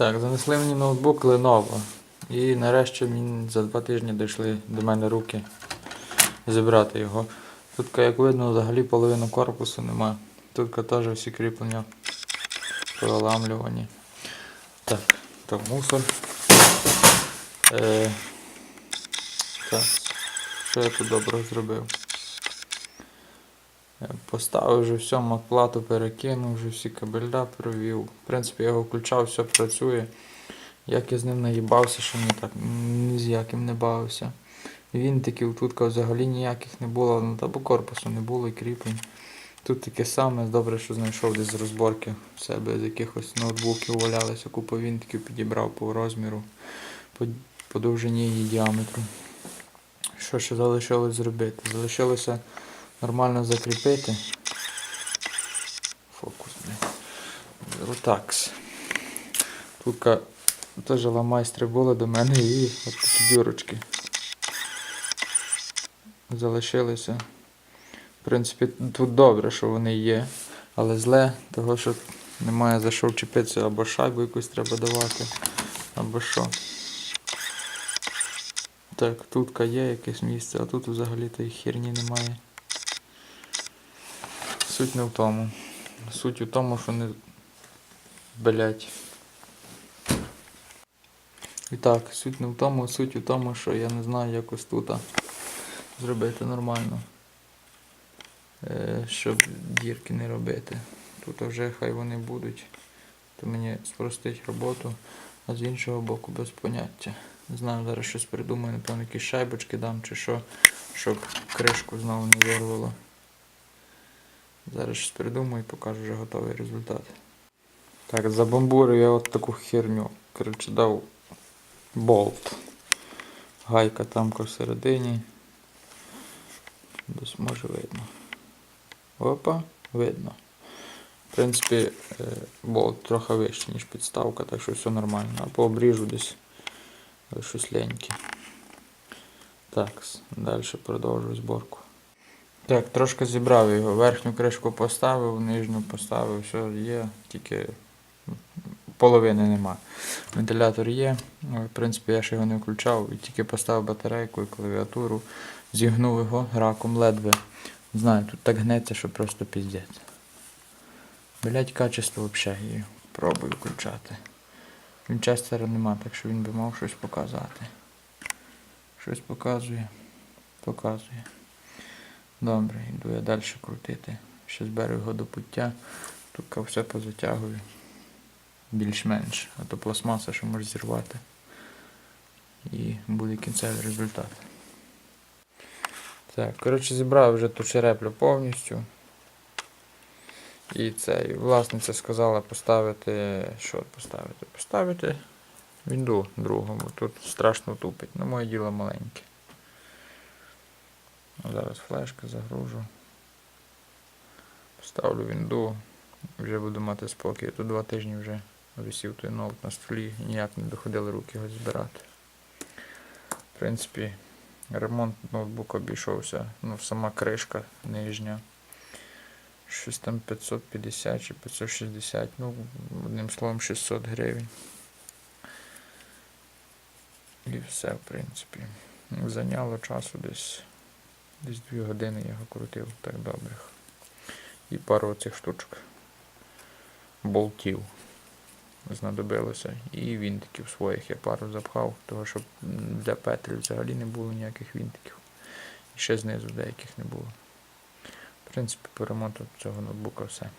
Так, занесли мені ноутбук Lenovo. І нарешті мені за два тижні дійшли до мене руки зібрати його. Тут, як видно, взагалі половину корпусу нема. Тут теж всі кріплення проламлювані. Так, то мусор. Е, так, що я тут добре зробив? Поставив вже все, матплату перекинув, вже всі кабеля провів. В принципі, я його включав, все працює. Як я з ним наїбався, що ні так ні з яким не бавився. Вінтиків тут взагалі ніяких не було, ну та по корпусу не було і кріплень. Тут таке саме, добре, що знайшов десь з розборки в себе з якихось ноутбуків валялися, купу вінтиків підібрав по розміру, по, по довжині і діаметру. Що ще залишилось зробити? Залишилося нормально закріпити. Фокус. Ротакс. Тут теж ламайстри були до мене і от такі дюрочки. Залишилися. В принципі, тут добре, що вони є, але зле, того що немає за що вчепитися, або шайбу якусь треба давати, або що. Так, тут є якесь місце, а тут взагалі тої херні немає. Суть не в тому. Суть у тому, що не. Блять. І так, суть не в тому, суть у тому, що я не знаю якось тут зробити нормально. Е, щоб дірки не робити. Тут вже хай вони будуть. То мені спростить роботу, а з іншого боку без поняття. Не знаю, зараз щось придумаю, напевно, якісь шайбочки дам чи що, щоб кришку знову не вирвало. Зараз щось придумаю і покажу вже готовий результат. Так, забамбурив я от таку херню. Коротше, дав болт. Гайка там всередині. Десь може видно. Опа, видно. В принципі, е, болт трохи вищий, ніж підставка, так що все нормально. А по обріжу десь щось леньке. Так, далі продовжую зборку. Так, трошки зібрав його. Верхню кришку поставив, нижню поставив, все є, тільки половини нема. Вентилятор є. але, В принципі, я ще його не включав і тільки поставив батарейку і клавіатуру, зігнув його раком ледве. Знаю, тут так гнеться, що просто піздець. Блять, качество взагалі. Пробую включати. Вінчестера нема, так що він би мав щось показати. Щось показує. Показує. Добре, йду я далі крутити. Ще зберу його до пуття. Тут все позатягую. Більш-менш. А то пластмаса, що може зірвати. І буде кінцевий результат. Так, коротше, зібрав вже ту череплю повністю. І це, і власниця сказала поставити. Що поставити? Поставити вінду другу, бо тут страшно тупить. Ну, моє діло маленьке. Зараз флешка загружу. Поставлю вінду. Вже буду мати спокій. Тут два тижні вже висів той ноут на столі і ніяк не доходили руки його збирати. В принципі, ремонт ноутбука обійшовся. Ну, сама кришка нижня. Щось там 550 чи 560, ну, одним словом 600 гривень. І все, в принципі. Зайняло часу десь десь 2 години я його крутив так добрих. І пару оцих штучок болтів знадобилося. І вінтиків своїх я пару запхав, тому що для петель взагалі не було ніяких вінтиків. І ще знизу деяких не було. В принципі, по ремонту цього ноутбука все.